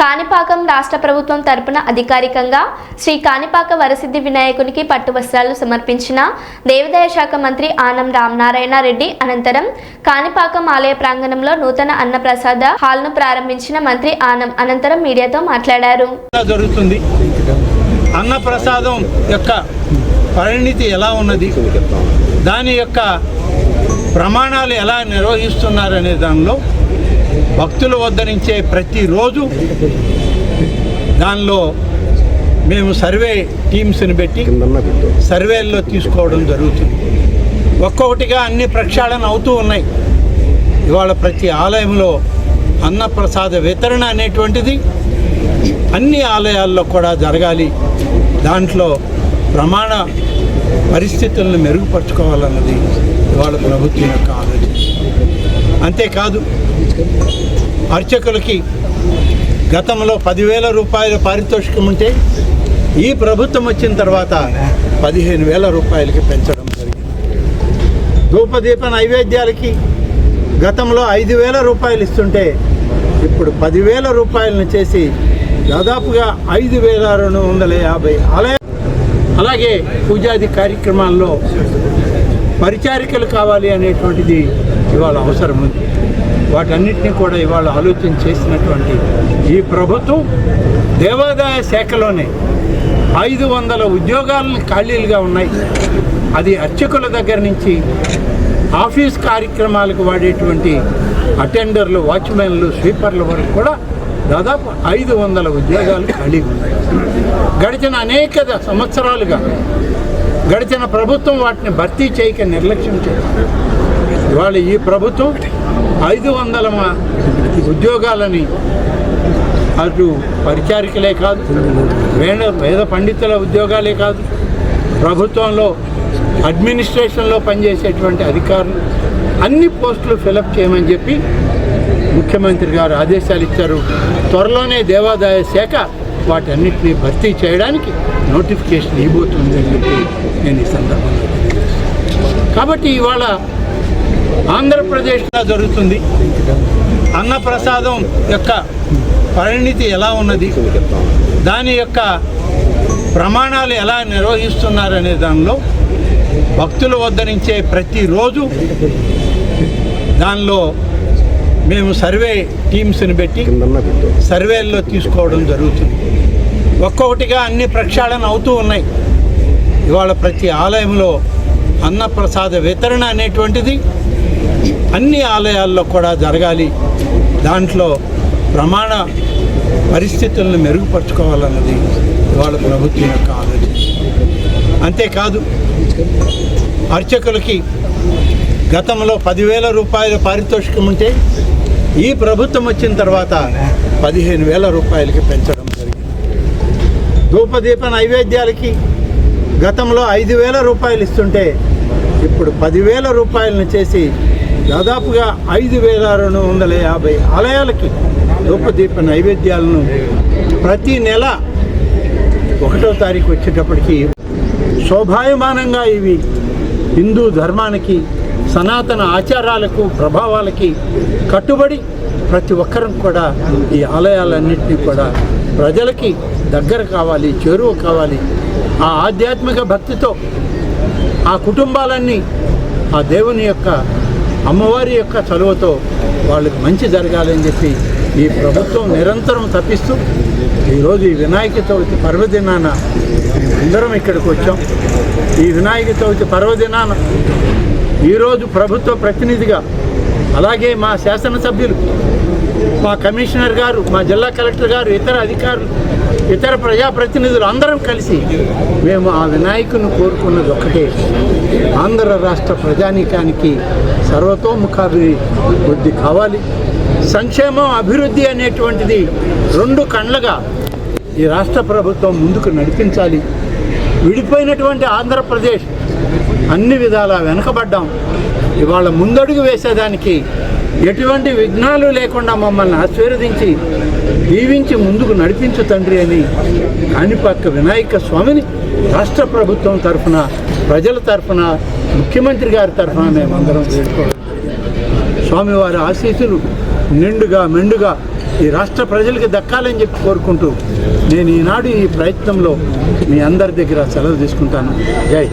కాణిపాకం రాష్ట్ర ప్రభుత్వం తరపున అధికారికంగా శ్రీ కాణిపాక వరసిద్ధి వినాయకునికి పట్టు వస్త్రాలు సమర్పించిన దేవాదాయ శాఖ మంత్రి ఆనం రామనారాయణ రెడ్డి. అనంతరం కాణిపాకం ఆలయ ప్రాంగణంలో నూతన అన్నప్రసాద హాల్ను ప్రారంభించిన మంత్రి ఆనం అనంతరం మీడియాతో మాట్లాడారు. జరుగుతుంది? అన్నప్రసాదం యొక్క పరిణితి ఎలా ఉన్నది? దాని యొక్క ప్రమాణాలు ఎలా నిర్వహిస్తున్నారనే దానిలో భక్తుల వద్ద నుంచే ప్రతిరోజు దానిలో మేము సర్వే టీమ్స్ని పెట్టి. సర్వేల్లో తీసుకోవడం జరుగుతుంది. ఒక్కొక్కటిగా అన్ని ప్రక్షాళన అవుతూ ఉన్నాయి. ఇవాళ ప్రతి ఆలయంలో అన్నప్రసాద వితరణ అనేటువంటిది అన్ని ఆలయాల్లో కూడా జరగాలి. దాంట్లో ప్రమాణ పరిస్థితులను మెరుగుపరచుకోవాలన్నది ఇవాళ ప్రభుత్వం యొక్క ఆలోచన. అంతేకాదు అర్చకులకి గతంలో పదివేల రూపాయల పారితోషికం ఉంటే ఈ ప్రభుత్వం వచ్చిన తర్వాత పదిహేను వేల రూపాయలకి పెంచడం జరిగింది. ధూపదీప నైవేద్యాలకి గతంలో ఐదు వేల రూపాయలు ఇస్తుంటే ఇప్పుడు పదివేల రూపాయలను చేసి దాదాపుగా ఐదు వేల రెండు వందల యాభై ఆలయ అలాగే పూజాది కార్యక్రమాల్లో పరిచారికలు కావాలి అనేటువంటిది ఇవాళ అవసరం ఉంది. వాటన్నిటిని కూడా ఇవాళ ఆలోచన చేసినటువంటి ఈ ప్రభుత్వం దేవాదాయ శాఖలోనే ఐదు వందల ఉద్యోగాలను ఖాళీలుగా ఉన్నాయి. అది అర్చకుల దగ్గర నుంచి ఆఫీస్ కార్యక్రమాలకు వాడేటువంటి అటెండర్లు వాచ్మెన్లు స్వీపర్ల వరకు కూడా దాదాపు ఐదు వందల ఉద్యోగాలు ఖాళీగా ఉన్నాయి. గడిచిన అనేక సంవత్సరాలుగా గడిచిన ప్రభుత్వం వాటిని భర్తీ చేయక నిర్లక్ష్యం చేస్తుంది ఇవాళ ఈ ప్రభుత్వం ఐదు వందల ఉద్యోగాలని అటు పరిచారికలే కాదు వేద వేద పండితుల ఉద్యోగాలే కాదు ప్రభుత్వంలో అడ్మినిస్ట్రేషన్లో పనిచేసేటువంటి అధికారులు అన్ని పోస్టులు ఫిలప్ చేయమని చెప్పి ముఖ్యమంత్రి గారు ఆదేశాలు ఇచ్చారు. త్వరలోనే దేవాదాయ శాఖ వాటన్నిటిని భర్తీ చేయడానికి నోటిఫికేషన్ ఇవ్వబోతుందని చెప్పి నేను ఈ సందర్భంగా కాబట్టి ఇవాళ ఆంధ్రప్రదేశ్లో జరుగుతుంది. అన్నప్రసాదం యొక్క పరిణితి ఎలా ఉన్నది? దాని యొక్క ప్రమాణాలు ఎలా నిర్వహిస్తున్నారనే దానిలో భక్తులు వద్ద ప్రతిరోజు దానిలో మేము సర్వే టీమ్స్ని పెట్టి సర్వేల్లో తీసుకోవడం జరుగుతుంది. ఒక్కొక్కటిగా అన్ని ప్రక్షాళన అవుతూ ఉన్నాయి. ఇవాళ ప్రతి ఆలయంలో అన్నప్రసాద వితరణ అనేటువంటిది అన్ని ఆలయాల్లో కూడా జరగాలి. దాంట్లో ప్రమాణ పరిస్థితులను మెరుగుపరచుకోవాలన్నది ఇవాళ ప్రభుత్వం యొక్క ఆలోచన. అంతేకాదు అర్చకులకి గతంలో పదివేల రూపాయల పారితోషికం ఉంటే ఈ ప్రభుత్వం వచ్చిన తర్వాత పదిహేను వేల రూపాయలకి పెంచడం జరిగింది. ధూపదీప నైవేద్యాలకి గతంలో ఐదు వేల రూపాయలు ఇస్తుంటే ఇప్పుడు పదివేల రూపాయలను చేసి దాదాపుగా ఐదు వేల రెండు వందల యాభై ఆలయాలకి ధూపదీప నైవేద్యాలను ప్రతి నెల ఒకటో తారీఖు వచ్చేటప్పటికి శోభాయమానంగా ఇవి హిందూ ధర్మానికి సనాతన ఆచారాలకు ప్రభావాలకి కట్టుబడి ప్రతి ఒక్కరం కూడా ఈ ఆలయాలన్నింటినీ కూడా ప్రజలకి దగ్గర కావాలి చేరువ కావాలి. ఆ ఆధ్యాత్మిక భక్తితో ఆ కుటుంబాలన్నీ ఆ దేవుని యొక్క అమ్మవారి యొక్క చలువతో వాళ్ళకి మంచి జరగాలని చెప్పి ఈ ప్రభుత్వం నిరంతరం తప్పిస్తూ ఈరోజు ఈ వినాయక చవితి పర్వదినాన అందరం ఇక్కడికి వచ్చాం. ఈ వినాయక చవితి పర్వదినాన ఈరోజు ప్రభుత్వ ప్రతినిధిగా అలాగే మా శాసనసభ్యులు మా కమిషనర్ గారు మా జిల్లా కలెక్టర్ గారు ఇతర అధికారులు ఇతర ప్రజాప్రతినిధులు అందరం కలిసి మేము ఆ వినాయకుని కోరుకున్నది ఒక్కటే. ఆంధ్ర రాష్ట్ర ప్రజానీకానికి సర్వతోముఖాభివృద్ధి కావాలి. సంక్షేమం అభివృద్ధి అనేటువంటిది రెండు కళ్ళగా ఈ రాష్ట్ర ప్రభుత్వం ముందుకు నడిపించాలి. విడిపోయినటువంటి ఆంధ్రప్రదేశ్ అన్ని విధాలా వెనకబడ్డాం. ఇవాళ ముందడుగు వేసేదానికి ఎటువంటి విఘ్నాలు లేకుండా మమ్మల్ని ఆశీర్వదించి దీవించి ముందుకు నడిపించు తండ్రి అని కాణిపాక వినాయక స్వామిని రాష్ట్ర ప్రభుత్వం తరఫున ప్రజల తరఫున ముఖ్యమంత్రి గారి తరఫున మేమందరం వేడుకోవడం స్వామివారి ఆశీస్సులు నిండుగా మెండుగా ఈ రాష్ట్ర ప్రజలకి దక్కాలని చెప్పి కోరుకుంటూ నేను ఈనాడు ఈ ప్రయత్నంలో మీ అందరి దగ్గర సెలవు తీసుకుంటాను. జై